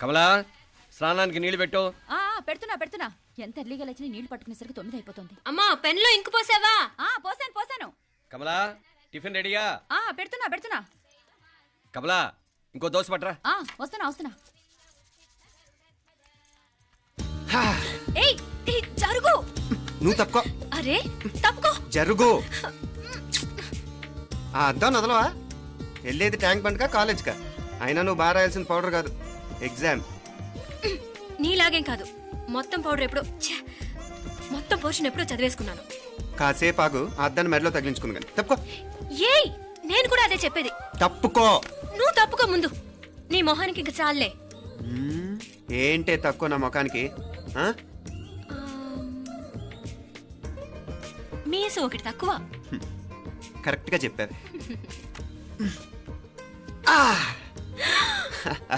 కమలా స్నానానికి నీళ్ళు పెట్టు. ఆ పెడుతున్నా పెడుతున్నా. ఎంత ఎర్లీగా లేచిన నీళ్ళు పట్టుకునేసరికి తొమ్మిది అయిపోతుంది. అమ్మా పెన్లో ఇంకు పోసావా? ఆ పోసాను పోసాను. కమలా టిఫిన్ రెడీగా ఆ పెడుతున్నా పెడుతున్నా. కమలా ఇంకో దోశ పట్రా ఆ వస్తున్నా వస్తున్నా. హా, ఏయ్ ఏయ్, జరుగు. నువ్వు తప్పుకో. అరే తప్పుకో. జరుగు. ఆ అద్దం నదలవా? వెళ్ళేది ట్యాంక్ బండ్కా కాలేజ్కా? అయినా నువ్వు బాగా రాయాల్సిన పౌడర్ కాదు. ఎగ్జామ్. నీలాగేం కాదు. మొత్తం పౌడర్ ఎప్పుడో ఛే, మొత్తం పోర్షన్ ఎప్పుడో చదివేసుకున్నాను. కాసేపు ఆగు ఆ అద్దాన్ని మెడలో తగిలించుకుంది కానీ. తప్పుకో. ఏయ్! నేను కూడా అదే చెప్పేది. తప్పుకో. నువ్వు తప్పుకో ముందు. నీ మొహానికి ఇంక చాలే మ్మ్, ఏంటే తక్కువ నా ముఖానికి? ఆ? మీసు ఒకటి తక్కువ. కరెక్ట్గా చెప్పావు.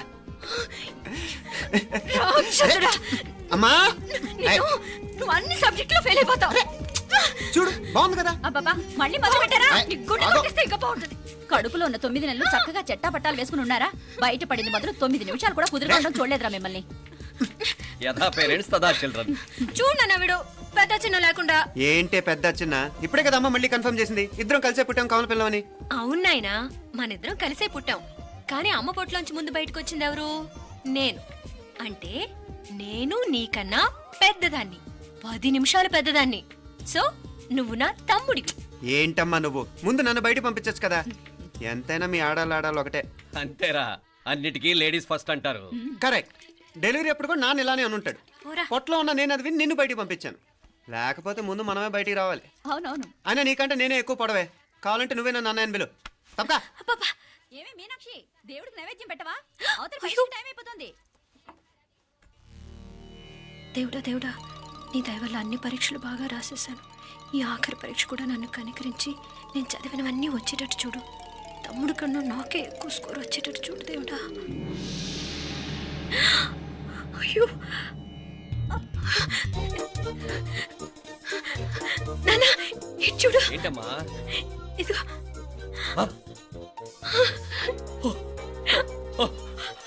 రాక్షసుడా! అమ్మా! నువ్వు అన్ని సబ్జెక్టులో ఫెయిల్ అయిపోతావు. చూడు బాగుంది కదా? అబ్బాబా మళ్ళీ మొదలు పెట్టారా? గుండె. కొట్టేస్తే ఇంకా బాగుంటుంది. కడుపులో ఉన్న తొమ్మిది నెలలు చక్కగా చెట్టా పట్టాలు వేసుకుని ఉన్నారా? బయట పడింది మొదలు తొమ్మిది నిమిషాలు కూడా కుదిరడం చూడలేదురా మిమ్మల్ని. యథా పేరెంట్స్ తదా చిల్డ్రన్. చూడు నాన్న వీడు పెద్ద చిన్న లేకుండా. ఏంటే పెద్ద చిన్న? ఇప్పుడే కదా అమ్మ మళ్ళీ కన్ఫర్మ్ చేసింది. ఇద్దరం కలిసే పుట్టాం కావాలి పిల్లవని. అవునాయినా మనిద్దరం కలిసే పుట్టాం. కానీ అమ్మ పొట్లోంచి ముందు బయటకు వచ్చింది ఎవరు? నేను. అంటే నేను నీకన్నా పెద్దదాన్ని. పది నిమిషాలు పెద్దదాన్ని. సో నువ్వు నా తమ్ముడివి ఏంటమ్మా నువ్వు? ముందు నన్ను బయట పంపించచ్చు కదా. ఎంతైనా మీ ఆడాలి ఆడాలి ఒకటే. అంతేరా. అన్నిటికీ లేడీస్ ఫస్ట్ అంటారు. కరెక్ట్. డెలివరీ అప్పుడు కూడా నాన్న ఇలానే అని ఉంటాడు పోరా. పొట్టలో ఉన్న నేను అది విని నిన్ను బయటికి పంపించాను. లేకపోతే ముందు మనమే బయటికి రావాలి. అవునవును. అయినా నీకంటే నేనే ఎక్కువ పొడవే. కావాలంటే నువ్వే నన్ను అన్నయ్యను పిలు. తప్పకా. అబ్బబ్బా. ఏమి మీనాక్షి? దేవుడికి నైవేద్యం పెట్టవా? అవతల. టైం అయిపోతుంది. దేవుడా దేవుడా నీ దయ వల్ల అన్ని పరీక్షలు బాగా రాసేసాను ఈ ఆఖరి పరీక్ష కూడా నన్ను కనికరించి నేను చదివినవన్నీ వచ్చేటట్టు చూడు. తమ్ముడు కన్నా నాకే ఎక్కువ స్కోర్ వచ్చేటట్టు చూడు దేవుడా. అయ్యో! నాన్న ఇటు చూడు. ఏంటమ్మా? ఇదిగో?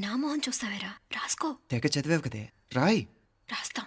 నా మొహం చూస్తావేరా? రాసుకో. తెగ చదివావు కదే. రాయ్. రాస్తాం.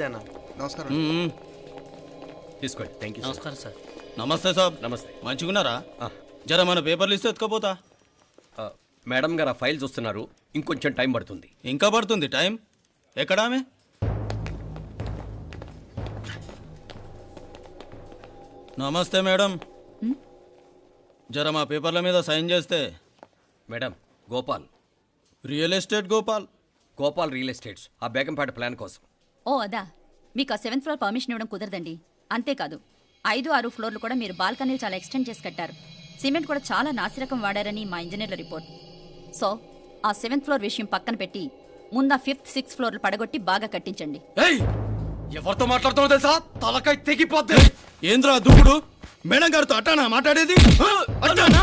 నమస్తే అన్న నమస్కారం తీసుకోండి. థ్యాంక్ యూ నమస్కారం సార్ నమస్తే సాబ్. నమస్తే. మంచిగున్నారా. జర మన పేపర్లు ఇస్తే ఎత్తుకోపోతా? మేడం గారు ఆ ఫైల్ చూస్తున్నారు. ఇంకొంచెం టైం పడుతుంది. ఇంకా పడుతుంది టైం? ఎక్కడా ఆమె? నమస్తే మేడం. జర మా పేపర్ల మీద సైన్ చేస్తే? Madam Gopal. Real estate Gopal. Gopal real estates ఆ బేగంపేట ప్లాన్ కోసం. ఓ అదా. మీకు ఆ సెవెంత్ ఫ్లోర్ పర్మిషన్ ఇవ్వడం కుదరదండి. అంతేకాదు ఐదు ఆరు ఫ్లోర్లు కూడా మీరు బాల్కనీలు చాలా ఎక్స్టెండ్ చేసి కట్టారు. సిమెంట్ కూడా చాలా నాసిరకం వాడారని మా ఇంజనీర్ల రిపోర్ట్. సో ఆ సెవెంత్ ఫ్లోర్ విషయం పక్కన పెట్టి ముందు ఆ ఫిఫ్త్ సిక్స్త్ ఫ్లోర్లు పడగొట్టి బాగా కట్టించండి. ఎవరితో మాట్లాడుతున్నావు తెలుసా? తలకాయ తెగిపోద్ది. ఏంద్రా దూకుడు? మేడం గారితో అట్టానా మాట్లాడేది? అట్టానా?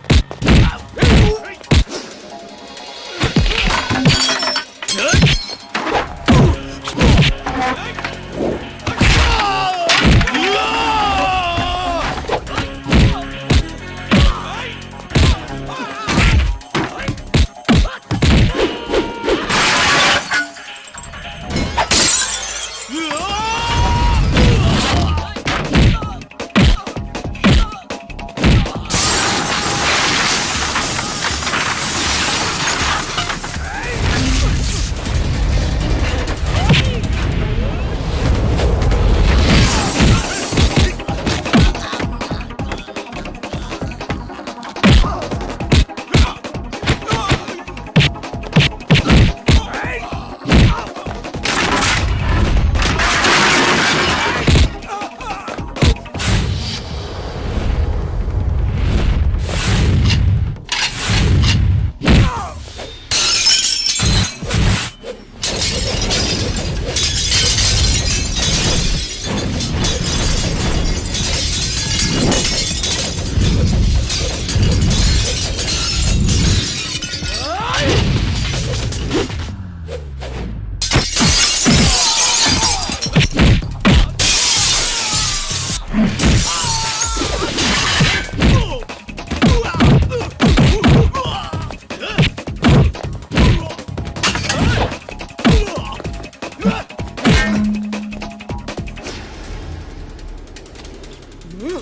Ah!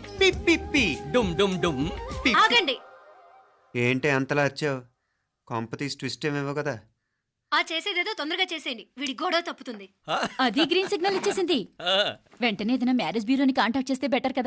పి పి పి. డుమ్ డుమ్ డుమ్. పి ఆగండి. ఏంటి అంతలా వచ్చావు కాంపతీస్ ట్విస్ట్ ఏమేవో కదా. ఆ చేసేదేదో తొందరగా చేసేయండి. వీడి గొడవ తప్పుతుంది. అది గ్రీన్ సిగ్నల్ ఇచ్చేసింది. ఆ. వెంటనే ఏదైనా మ్యారేజ్ బ్యూరోని కాంటాక్ట్ చేస్తే బెటర్ కదా.